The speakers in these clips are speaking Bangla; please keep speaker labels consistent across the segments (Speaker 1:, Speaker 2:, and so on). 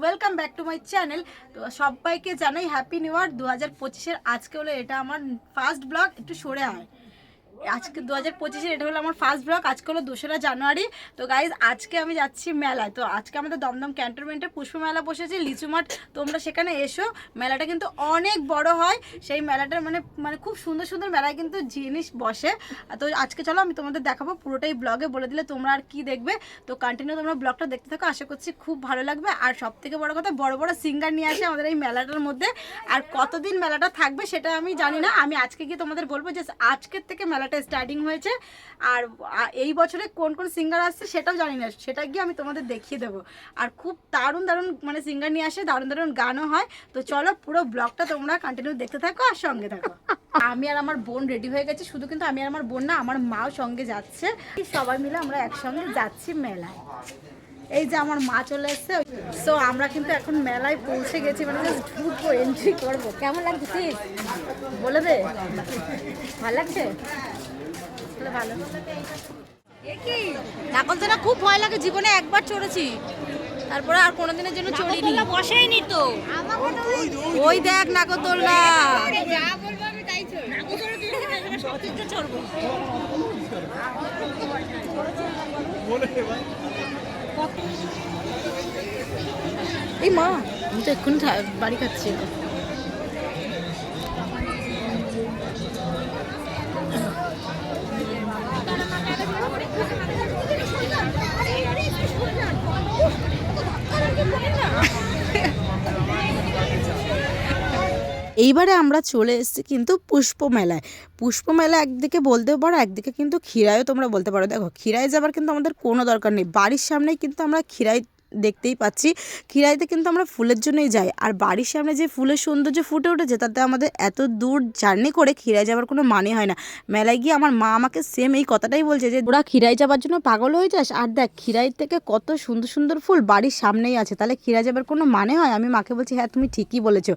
Speaker 1: Welcome back to my channel. তো সবাইকে জানাই হ্যাপি নিউ ইয়ার। দু হাজার পঁচিশের আজকে হলো এটা আমার ফার্স্ট ব্লগ। একটু সরে আয়। আজকে দু হাজার পঁচিশের, এটা হলো আমার ফার্স্ট ব্লগ আজকে হলো দোসরা জানুয়ারি। তো গাইজ আজকে আমি যাচ্ছি মেলায়। তো আজকে আমাদের দমদম ক্যান্টনমেন্টে পুষ্প মেলা বসেছে, লিচু মাঠ। তোমরা সেখানে এসো। মেলাটা কিন্তু অনেক বড় হয়। সেই মেলাটার মানে মানে খুব সুন্দর সুন্দর মেলায় কিন্তু জিনিস বসে। তো আজকে চলো আমি তোমাদের দেখাবো পুরোটাই ব্লগে বলে দিলে তোমরা আর কি দেখবে। তো কন্টিনিউ তোমরা ব্লগটা দেখতে থাকো। আশা করছি খুব ভালো লাগবে। আর সব থেকে বড় কথা, বড় বড় সিঙ্গার নিয়ে আসে আমাদের এই মেলাটার মধ্যে। আর কতদিন মেলাটা থাকবে সেটা আমি জানি না। আমি আজকে গিয়ে তোমাদের বলব যে আজকের থেকে মেলাটা স্টার্টিং হয়েছে। আর এই বছরে কোন কোন সিঙ্গার আসছে সেটাও জানি না। সেটা গিয়ে আমি তোমাদের দেখিয়ে দেবো। আর খুব দারুণ দারুণ মানে সিঙ্গার নিয়ে আসে দারুণ দারুণ গানও হয়। তো চলো পুরো ব্লগটা তোমরা কন্টিনিউ দেখতে থাকো আর সঙ্গে থাকো। আমি আর আমার বোন রেডি হয়ে গেছে। শুধু কিন্তু আমি আর আমার বোন না আমার মাও সঙ্গে যাচ্ছে। সবাই মিলে আমরা একসঙ্গে যাচ্ছি মেলায়। এই যে আমার মা চলে এসছে। সো আমরা কিন্তু এখন মেলায় পৌঁছে গেছি। মানে ঢুকবো এন্ট্রি করব। কেমন লাগছে? বলে দে। ভালো লাগছে? তাহলে ভালো। নাকলতলা খুব ভয় লাগে জীবনে একবার চড়েছি। তারপরে আর কোনোদিনের জন্য চড়িনি।
Speaker 2: বসেইনি তো।
Speaker 1: ওই দেখ
Speaker 2: চড়বো
Speaker 1: এই মা আমি তো এক্ষুনি বাড়ি খাচ্ছি। এইবারে আমরা চলে এসেছি কিন্তু পুষ্প মেলায় পুষ্প মেলা একদিকে বলতে পারো, একদিকে কিন্তু ক্ষীরায়ও তোমরা বলতে পারো। দেখো ক্ষীরায় যাবার কিন্তু আমাদের কোনো দরকার নেই। বাড়ির সামনেই কিন্তু আমরা ক্ষীরাই দেখতেই পাচ্ছি। ক্ষীরাইতে কিন্তু আমরা ফুলের জন্যই যাই। আর বাড়ির সামনে যে ফুলের সৌন্দর্য ফুটে উঠেছে, তাতে আমাদের এত দূর জার্নি করে ক্ষীরাই যাওয়ার কোনো মানে হয় না। মেলায় গিয়ে আমার মা আমাকে সেম এই কথাটাই বলছে যে ওরা ক্ষীরাই যাবার জন্য পাগল হয়ে যাস? আর দেখ ক্ষীরাই থেকে কত সুন্দর সুন্দর ফুল বাড়ির সামনেই আছে। তাহলে ক্ষীরাই যাবার কোনো মানে হয়? আমি মাকে বলছি হ্যাঁ তুমি ঠিকই বলেছ।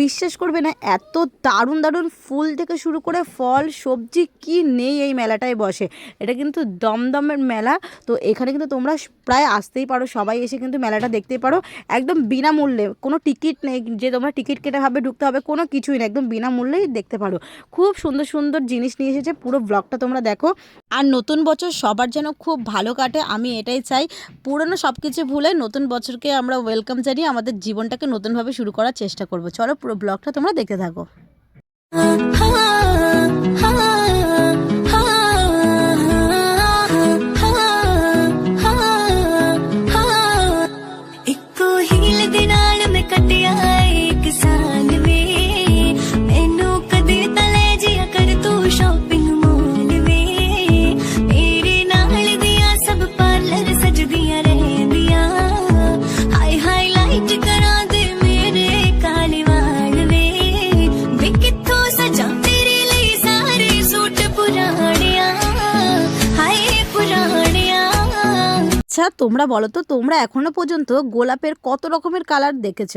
Speaker 1: বিশ্বাস করবে না, এত দারুণ দারুণ ফুল থেকে শুরু করে ফল, সবজি, কি নেই এই মেলাটায় বসে। এটা কিন্তু দমদমের মেলা। তো এখানে কিন্তু তোমরা প্রায় আসতেই পারো, সবাই এসে কিন্তু মেলাটা দেখতে পারো। একদম বিনামূল্যে। কোনো টিকিট নেই, যে তোমরা টিকিট কেটে হবে ঢুকতে হবে, কোনো কিছুই না একদম বিনামূল্যেই দেখতে পারো। খুব সুন্দর সুন্দর জিনিস নিয়ে এসেছে। পুরো ব্লগটা তোমরা দেখো। আর নতুন বছর সবার যেন খুব ভালো কাটে, আমি এটাই চাই। পুরনো সব কিছু ভুলে নতুন বছরকে আমরা ওয়েলকাম জানিয়ে আমাদের জীবনটাকে নতুনভাবে শুরু করার চেষ্টা করব। চলো পুরো ব্লগটা তোমরা দেখতে থাকো। আচ্ছা তোমরা বলো তো, তোমরা এখনও পর্যন্ত গোলাপের কত রকমের কালার দেখেছ?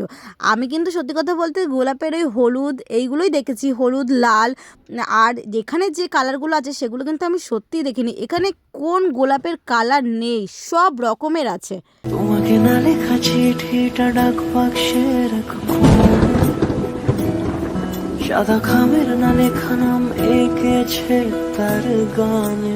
Speaker 1: আমি কিন্তু সত্যি কথা বলতে গোলাপের ওই হলুদ এইগুলোই দেখেছি। হলুদ, লাল, আর এখানে যে কালারগুলো আছে সেগুলো কিন্তু আমি সত্যিই দেখিনি। এখানে কোন গোলাপের কালার নেই, সব রকমের আছে।
Speaker 3: তোমাকে না লেখা চিঠিটা ডাক বাক্সে রাখো সাদা খামের না লেখা নাম এঁকেছে তার গানে।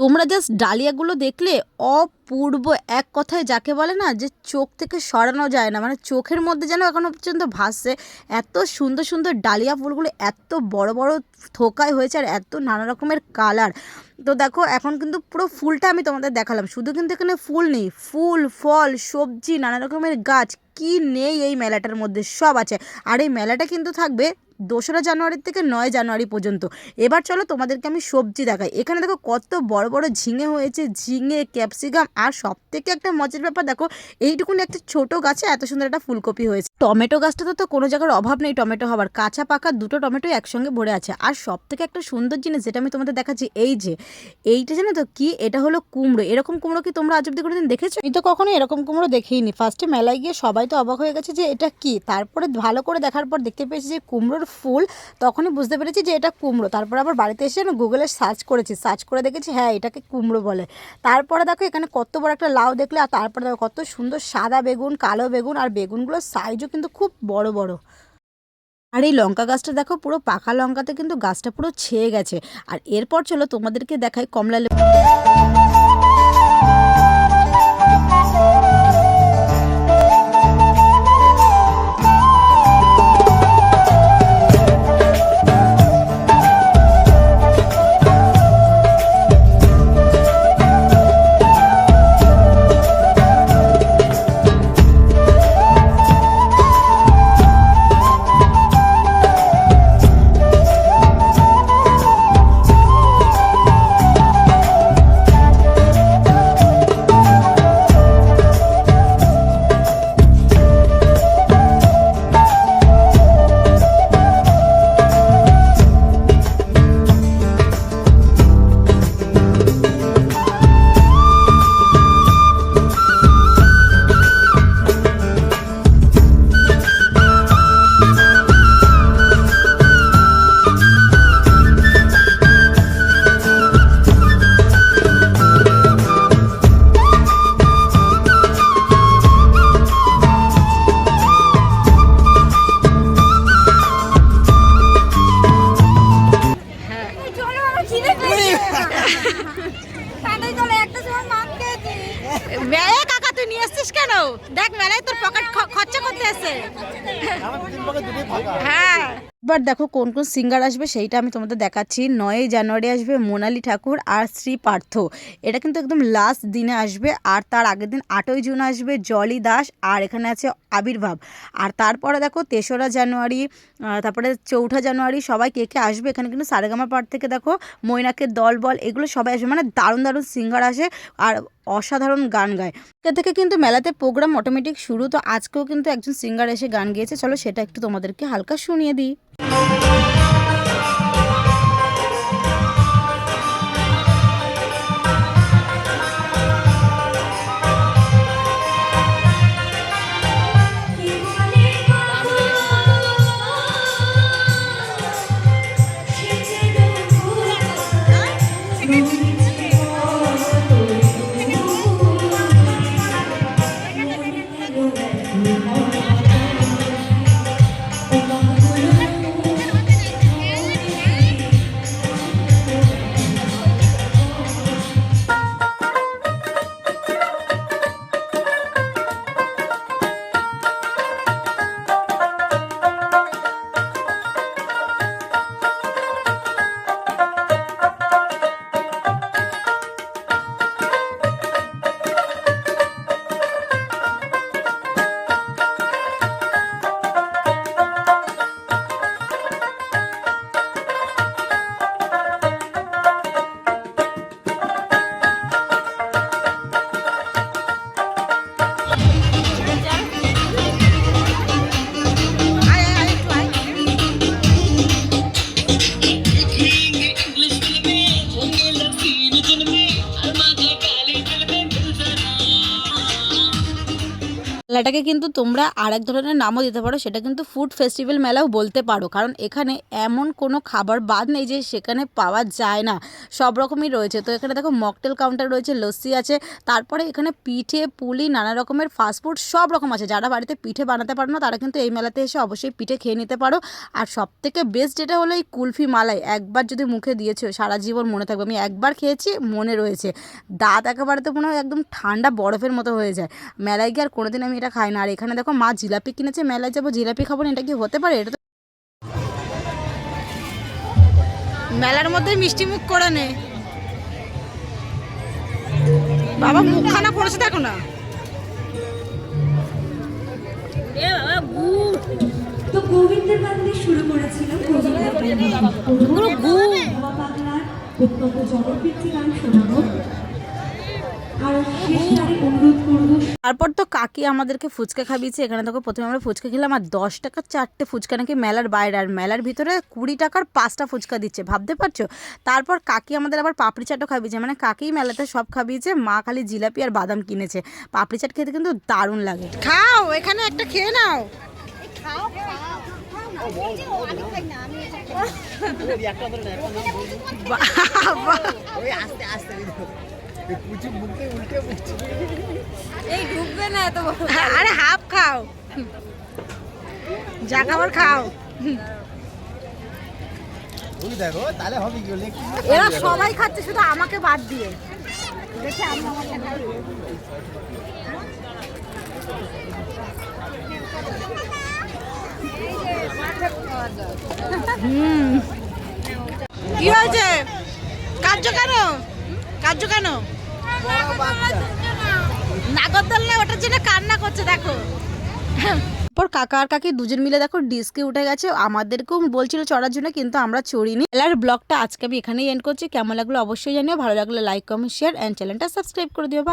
Speaker 1: তোমরা জাস্ট ডালিয়াগুলো দেখলে অপূর্ব, এক কথায় যাকে বলে না যে চোখ থেকে সরানো যায় না। মানে চোখের মধ্যে যেন এখনও পর্যন্ত ভাসছে। এত সুন্দর সুন্দর ডালিয়া ফুলগুলো এত বড় বড় থোকায় হয়েছে আর এত নানা রকমের কালার। তো দেখো, এখন কিন্তু পুরো ফুলটা আমি তোমাদের দেখালাম। শুধু কিন্তু এখানে ফুল নেই। ফুল, ফল, সবজি, নানা রকমের গাছ, কি নেই এই মেলাটার মধ্যে? সব আছে। আর এই মেলাটা কিন্তু থাকবে দোসরা জানুয়ারি থেকে নয় জানুয়ারি পর্যন্ত। এবার চলো তোমাদেরকে আমি সবজি দেখাই। এখানে দেখো কত বড় বড় ঝিঙে হয়েছে, ঝিঙে, ক্যাপসিকাম আর সব থেকে একটা মজার ব্যাপার দেখো, এইটুকুনি একটা ছোট গাছে এত সুন্দর একটা ফুলকপি হয়েছে। টমেটো গাছটাতে তো কোনো জায়গার অভাব নেই টমেটো হবার কাঁচা পাকা দুটো টমেটো একসঙ্গে ভরে আছে। আর সব থেকে একটা সুন্দর জিনিস যেটা আমি তোমাদের দেখাচ্ছি, এই যে, এইটা জানো তো কি? এটা হলো কুমড়ো। এরকম কুমড়ো কি তোমরা আজ অব্দি কোনোদিন দেখেছ? আমি তো কখনো এরকম কুমড়ো দেখিনি। ফার্স্টে মেলায় গিয়ে সবাই তো অবাক হয়ে গেছে যে এটা কি? তারপরে ভালো করে দেখার পর দেখতে পেয়েছি যে কুমড়োর ফুল, তখনই বুঝতে পেরেছি যে এটা কুমড়ো। তারপর আবার বাড়িতে এসে না গুগলে সার্চ করেছি। সার্চ করে দেখেছি হ্যাঁ এটাকে কুমড়ো বলে। তারপরে দেখো, এখানে কত বড় একটা লাউ দেখলে, আর তারপরে দেখো, কত সুন্দর সাদা বেগুন, কালো বেগুন, আর বেগুনগুলোর সাইজও কিন্তু খুব বড় বড়। আর এই লঙ্কা গাছটা দেখো, পুরো পাকা লঙ্কাতে কিন্তু গাছটা পুরো ছেয়ে গেছে। আর এরপর চলো তোমাদেরকে দেখাই কমলা এবার দেখো কোন কোন সিঙ্গার আসবে সেইটা আমি তোমাদের দেখাচ্ছি। নয়ই জানুয়ারি আসবে মোনালি ঠাকুর আর শ্রী পার্থ। এটা কিন্তু একদম লাস্ট দিনে আসবে আর তার আগের দিন আটই জুন আসবে জলি দাস আর এখানে আছে আবির্ভাব। আর তারপরে দেখো তেসরা জানুয়ারি তারপরে চৌঠা জানুয়ারি সবাই কে কে আসবে? এখানে কিন্তু সারেগামা পার্ট থেকে দেখো মৈনাকের দল বল, এগুলো সবাই আসবে। মানে দারুণ দারুণ সিঙ্গার আসে আর অসাধারণ গান গায়। এ থেকে কিন্তু মেলাতে প্রোগ্রাম অটোমেটিক শুরু। তো আজকেও কিন্তু একজন সিঙ্গার এসে গান গেয়েছে। চলো সেটা একটু তোমাদেরকে হালকা শুনিয়ে দিই। Thank you. মেলাটাকে কিন্তু তোমরা আরেক ধরনের নামও দিতে পারো, সেটা কিন্তু ফুড ফেস্টিভ্যাল মেলাও বলতে পারো। কারণ এখানে এমন কোনো খাবার বাদ নেই যে সেখানে পাওয়া যায় না। সব রকমই রয়েছে। তো এখানে দেখো মকটেল কাউন্টার রয়েছে, লস্যি আছে, তারপরে এখানে পিঠে, পুলি, নানা রকমের ফাস্টফুড সব রকম আছে। যারা বাড়িতে পিঠে বানাতে পারো না, তারা কিন্তু এই মেলাতে এসে অবশ্যই পিঠে খেয়ে নিতে পারো। আর সব থেকে বেস্ট যেটা হলো এই কুলফি মালাই। একবার যদি মুখে দিয়েছ, সারা জীবন মনে থাকবে। আমি একবার খেয়েছি, মনে রয়েছে। দাঁত একেবারে তো মনে হয় একদম ঠান্ডা বরফের মতো হয়ে যায়। মেলায় গিয়ে আর কোনোদিন আমি এটা খাই না। আর এখানে দেখো মা জিলাপি কিনেছে মেলায় যাব জিলাপি খাব না এটা কি হতে পারে? এটা মেলার মধ্যে মিষ্টি মুখ করে নে। বাবা মুখখানা করেছে দেখো না।
Speaker 4: তো গোবিন্দের বান্দে শুরু করেছিলাম গোবিন্দের পাগলার অত্যন্ত গান শোনাবো। আর শেষবারে অনুরোধ করব
Speaker 1: তারপর তো কাকি আমাদেরকে ফুচকা খাবিয়েছে। এখানে দেখো প্রথমে আমরা ফুচকা খেলাম আর দশ টাকার চারটে ফুচকা নাকি মেলার বাইরে। আর মেলার ভিতরে কুড়ি টাকার পাঁচটা ফুচকা দিচ্ছে ভাবতে পারছ? তারপর কাকি আমাদের আবার পাপড়ি চাটও খাবিয়েছে মানে কাকি মেলাতে সব খাবিয়েছে। মা খালি জিলাপি আর বাদাম কিনেছে। পাপড়ি চাট খেতে কিন্তু দারুণ লাগে। খাও এখানে একটা খেয়ে নাও।
Speaker 2: এই
Speaker 1: আরে হাফ খাও। যা খাবার খাও।
Speaker 5: দেখো তাহলে হবে
Speaker 1: এরা সবাই খাচ্ছে, শুধু আমাকে বাদ দিয়ে। কি হয়েছে? কেন? কার্য কেন? নাগরদোল না ওটার জন্য কান্না করছে, দেখো। পর কাকা আর কাকি দুজন মিলে দেখো ডিস্কে উঠে গেছে, আমাদেরকেও বলছিল চড়ার জন্য, কিন্তু আমরা চড়িনি। এলার ব্লগটা আজকে আমি এখানেই এন্ড করছি। কেমন লাগল অবশ্যই জানিও, ভালো লাগলে লাইক কমেন্ট শেয়ার অ্যান্ড চ্যানেলটা সাবস্ক্রাইব করে দিও বা